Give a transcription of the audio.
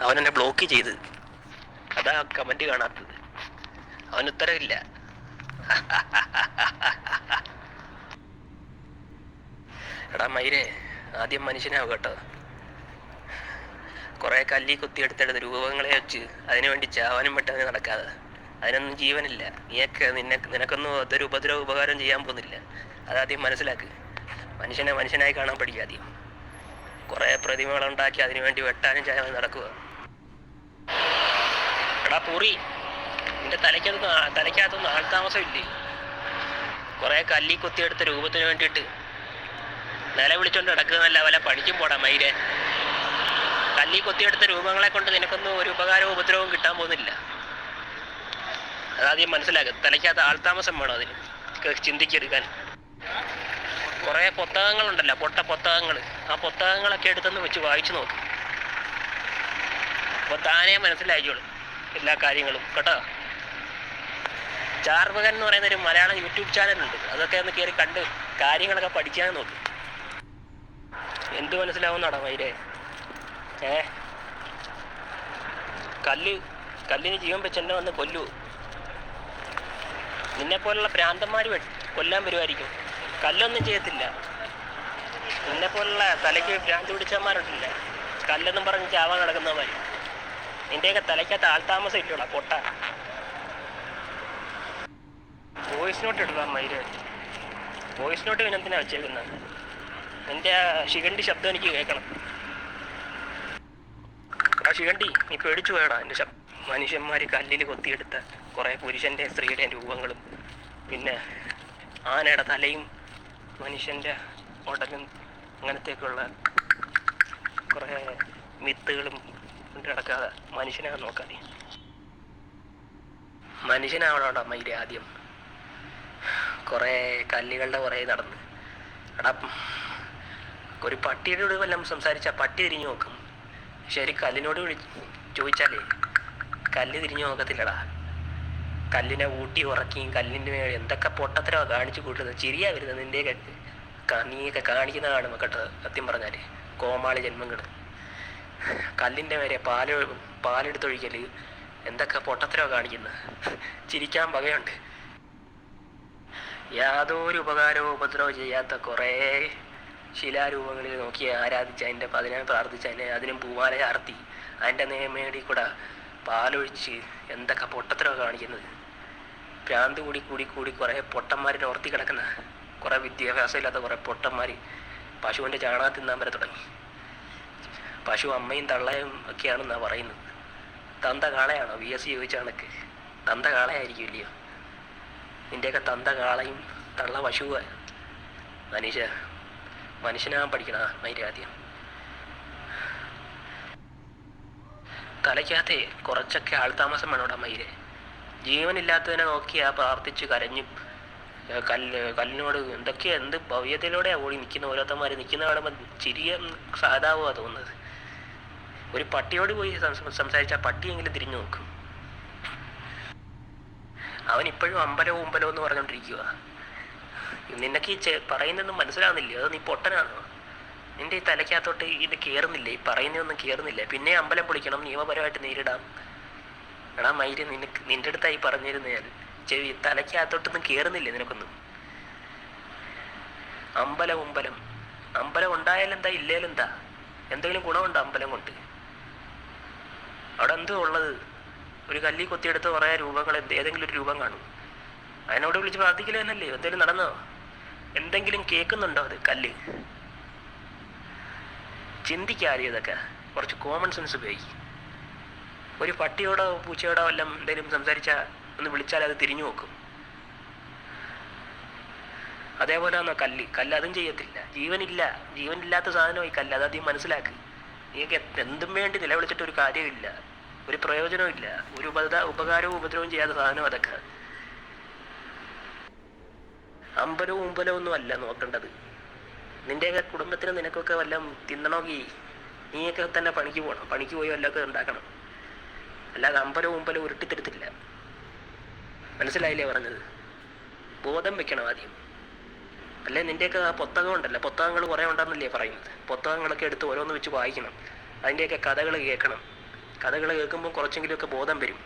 അവൻ എന്നെ ബ്ലോക്ക് ചെയ്ത്. അതാ കമന്റ് കാണാത്തത്. അവൻ ഉത്തരവില്ല. എടാ മയിരെ ആദ്യം മനുഷ്യനാവും കേട്ടോ. കുറെ കല്ലി കുത്തിയെടുത്തെടുത്ത് രൂപങ്ങളെ വെച്ച് അതിനുവേണ്ടി ചാവാനും പെട്ടെന്ന് നടക്കാതെ. അതിനൊന്നും ജീവനില്ല. നീയൊക്കെ നിന്നെ നിനക്കൊന്നും അതൊരു ഉപദ്രവ ഉപകാരം ചെയ്യാൻ പോകുന്നില്ല. അതാദ്യം മനസ്സിലാക്ക്. മനുഷ്യനെ മനുഷ്യനായി കാണാൻ പഠിക്കുക ആദ്യം. കുറേ പ്രതിമകളുണ്ടാക്കി അതിനുവേണ്ടി വെട്ടാനും ചായാനും നടക്കുക എടാ പൂറി. നിന്റെ തലയ്ക്കകത്ത് തലയ്ക്കകത്തൊന്നും ആൾതാമസം ഇല്ലേ കുറെ കല്ലി കുത്തിയെടുത്ത രൂപത്തിന് വേണ്ടിയിട്ട്. നില വിളിച്ചോണ്ട് നടക്കുന്നല്ല വല്ല പണിക്കും പോടാ മൈരെ കല്ലി കൊത്തിയെടുത്ത രൂപങ്ങളെ കൊണ്ട് നിനക്കൊന്നും ഒരു ഉപകാരവും ഉപദ്രവവും കിട്ടാൻ പോകുന്നില്ല. അതാദ്യം മനസ്സിലാക്കുക തലയ്ക്കകത്ത് ആൾതാമസം വേണം അതിന്. ചിന്തിച്ചെടുക്കാൻ. കുറേ പുസ്തകങ്ങളുണ്ടല്ലോ പൊട്ട പുസ്തകങ്ങൾ ആ പുസ്തകങ്ങളൊക്കെ എടുത്തൊന്ന് വെച്ച് വായിച്ചു നോക്ക്. അപ്പോൾ താനേ മനസ്സിലായിക്കോളും. എല്ലാ കാര്യങ്ങളും കേട്ടോ? ചാർവകൻ എന്ന് പറയുന്ന ഒരു മലയാളം യൂട്യൂബ് ചാനലുണ്ട് അതൊക്കെ ഒന്ന് കയറി കണ്ട് കാര്യങ്ങളൊക്കെ പഠിക്കാൻ നോക്ക്. എന്ത് മനസ്സിലാവുന്നാടാ മൈരേ ഏ? കല്ല് കല്ലിന് ജീവൻ വെച്ച് എന്നെ വന്ന് കൊല്ലു. നിന്നെപ്പോലുള്ള ഭ്രാന്തന്മാർ കൊല്ലാൻ വരുമായിരിക്കും കല്ലൊന്നും ചെയ്യത്തില്ല. നിന്നെപ്പോലുള്ള തലയ്ക്ക് ഭ്രാന്ത് പിടിച്ചന്മാരുണ്ടല്ലേ കല്ലെന്നും പറഞ്ഞ് ചാവാൻ നടക്കുന്നവന്മാർ നിന്റെയൊക്കെ തലയ്ക്കകത്ത് ആൾതാമസം ഇല്ലടാ പൊട്ട. വോയിസ് നോട്ട് ഇടടാ മയിൽ. വോയിസ് നോട്ട് പിന്നെ എന്തിനാ വെച്ചേക്കുന്നത് നിന്റെ ശിഖണ്ടി ശബ്ദം എനിക്ക് കേൾക്കണം ആ ശിഖണ്ഡി നീ പേടിച്ചു പോയടാ എന്റെ ശബ്ദം മനുഷ്യന്മാർ കല്ലിൽ കൊത്തിയെടുത്ത കുറേ പുരുഷന്റെ സ്ത്രീയുടെ രൂപങ്ങളും. പിന്നെ ആനയുടെ തലയും മനുഷ്യന്റെ ഉടലും അങ്ങനത്തെയൊക്കെയുള്ള കുറേ മിത്തുകളും കൊണ്ട് കിടക്കാതെ മനുഷ്യനെ നോക്കാതെ മനുഷ്യനാവണോടാ മയിലെ ആദ്യം? കുറേ കല്ലുകളുടെ പുറകെ നടന്ന്. എടാ ഒരു പട്ടിയോട് വല്ലതും സംസാരിച്ചാൽ പട്ടി തിരിഞ്ഞു നോക്കും. ശരി കല്ലിനോട് വിളി ചോദിച്ചാലേ കല്ല് തിരിഞ്ഞു നോക്കത്തില്ലടാ. കല്ലിനെ ഊട്ടി ഉറക്കിയും കല്ലിന്റെ മേലെ എന്തൊക്കെ പൊട്ടത്തരോ കാണിച്ചു കൂട്ടുന്നത്. ചിരിയാ വരുന്നത് നിന്റെയൊക്കെ നീയൊക്കെ കാണിക്കുന്ന കാണുമ്പോൾ കേട്ടോ സത്യം പറഞ്ഞാൽ കോമാളി ജന്മങ്ങൾ കല്ലിന്റെ വരെ പാൽ പാലെടുത്തൊഴിക്കൽ എന്തൊക്കെ പൊട്ടത്തരോ കാണിക്കുന്നത് ചിരിക്കാൻ വകയുണ്ട്. യാതൊരു ഉപകാരവും ഉപദ്രവവും ചെയ്യാത്ത കുറേ ശിലാരൂപങ്ങളിൽ നോക്കി ആരാധിച്ച് അതിന്റെ പതിനെ പ്രാർത്ഥിച്ച് അതിനെ അതിനും പൂമാല ചാർത്തി അതിന്റെ നേമേടി കൂടെ പാലൊഴിച്ച് എന്തൊക്കെ പൊട്ടത്തരോ കാണിക്കുന്നത്? ഭ്രാന്ത് കൂടി കൂടി കൂടി കുറേ പൊട്ടന്മാരിനെ ഓർത്തി കിടക്കുന്ന. കുറേ വിദ്യാഭ്യാസമില്ലാത്ത കുറേ പൊട്ടന്മാർ പശുവിന്റെ ചാണകം തിന്നാൻ വരെ തുടങ്ങി. പശു അമ്മയും തള്ളയും ഒക്കെയാണെന്നാ പറയുന്നത്. തന്ത കാളയാണോ? വി എസ് സി ചോദിച്ച കണക്ക് തന്ത കാളയായിരിക്കും ഇല്ലയോ? നിന്റെയൊക്കെ തന്ത കാളയും തള്ള പശുവാ. മനുഷ്യ മനുഷ്യനാകാൻ പഠിക്കണ മൈരാദ്യം തലയ്ക്കകത്തെ കുറച്ചൊക്കെ ആൾതാമസം വേണോടാ മയിൽ ജീവനില്ലാത്തതിനെ നോക്കിയാ പ്രാർത്ഥിച്ച് കരഞ്ഞു കല്ല് കല്ലിനോട് എന്തൊക്കെയാ എന്ത് ഭവ്യതയിലൂടെയാ ഓടി നിൽക്കുന്ന ഓരോരുത്തന്മാർ നിൽക്കുന്ന കാണുമ്പോൾ ചിരിയ സാധാവുക തോന്നുന്നത്. ഒരു പട്ടിയോട് പോയി സംസാരിച്ച പട്ടിയെങ്കിലും തിരിഞ്ഞു നോക്കും. അവൻ ഇപ്പോഴും അമ്പലവും ഉമ്പലവും എന്ന് പറഞ്ഞുകൊണ്ടിരിക്കുക നിനക്ക് ഈ പറയുന്നതൊന്നും മനസ്സിലാവുന്നില്ല? അത് നീ പൊട്ടനാണോ? നിന്റെ ഈ തലയ്ക്കകത്തോട്ട് ഇത് കയറുന്നില്ല ഈ പറയുന്നൊന്നും കയറുന്നില്ല പിന്നെ അമ്പലം പൊളിക്കണം നിയമപരമായിട്ട് നേരിടാം. എടാ മയിര് നിനക്ക് നിന്റെ അടുത്തായി പറഞ്ഞിരുന്നു ഞാൻ ചെവി തലയ്ക്കകത്തോട്ടൊന്നും കയറുന്നില്ലേ നിനക്കൊന്നും? അമ്പലം ഉമ്പലം. അമ്പലം ഉണ്ടായാലെന്താ ഇല്ലേലെന്താ? എന്തെങ്കിലും ഗുണമുണ്ടോ അമ്പലം കൊണ്ട്? അവിടെ എന്തോ ഉള്ളത്? ഒരു കല്ലി കൊത്തിയെടുത്ത് കുറേ രൂപങ്ങൾ ഏതെങ്കിലും ഒരു രൂപം കാണും. അതിനോട് വിളിച്ച് പ്രാർത്ഥിക്കില്ല എന്നല്ലേ എന്തെങ്കിലും നടന്നോ? എന്തെങ്കിലും കേൾക്കുന്നുണ്ടോ അത് കല്ല്? ചിന്തിക്കാതെ ഇതൊക്കെ. കുറച്ച് കോമൺ സെൻസ് ഉപയോഗിക്കും. ഒരു പട്ടിയോടോ പൂച്ചയോടോ എല്ലാം എന്തെങ്കിലും സംസാരിച്ചാൽ ഒന്ന് വിളിച്ചാൽ അത് തിരിഞ്ഞു നോക്കും. അതേപോലെ ആണോ കല്ല്. കല്ല് അതും ചെയ്യത്തില്ല. ജീവനില്ല. ജീവനില്ലാത്ത സാധനമായി കല്ല്. അതാദ്യം മനസ്സിലാക്ക്. എ- എന്തും വേണ്ടി നിലവിളിച്ചിട്ട് ഒരു കാര്യമില്ല. ഒരു പ്രയോജനവും ഇല്ല. ഒരു ഉപത ഉപകാരവും ഉപദ്രവവും ചെയ്യാത്ത സാധനം അതൊക്കെ. അമ്പലവും ഉമ്പലവും ഒന്നും അല്ല നോക്കേണ്ടത്. നിന്റെയൊക്കെ കുടുംബത്തിന് നിനക്കൊക്കെ വല്ലതും തിന്നണമെങ്കിൽ നീയൊക്കെ തന്നെ പണിക്ക് പോകണം പണിക്ക് പോയി വല്ലതൊക്കെ ഉണ്ടാക്കണം. അല്ലാതെ അമ്പലവും ഉമ്പലവും ഉരുട്ടിത്തരത്തില്ല. മനസ്സിലായില്ലേ പറഞ്ഞത്? ബോധം വെക്കണം ആദ്യം. അല്ലെ നിന്റെയൊക്കെ ആ പുസ്തകം ഉണ്ടല്ലോ പുസ്തകങ്ങൾ കുറേ ഉണ്ടെന്നല്ലേ പറയുന്നത്. പുസ്തകങ്ങളൊക്കെ എടുത്ത് ഓരോന്ന് വെച്ച് വായിക്കണം. അതിന്റെയൊക്കെ കഥകൾ കേൾക്കണം. കഥകൾ കേൾക്കുമ്പോൾ കുറച്ചെങ്കിലുമൊക്കെ ബോധം വരും.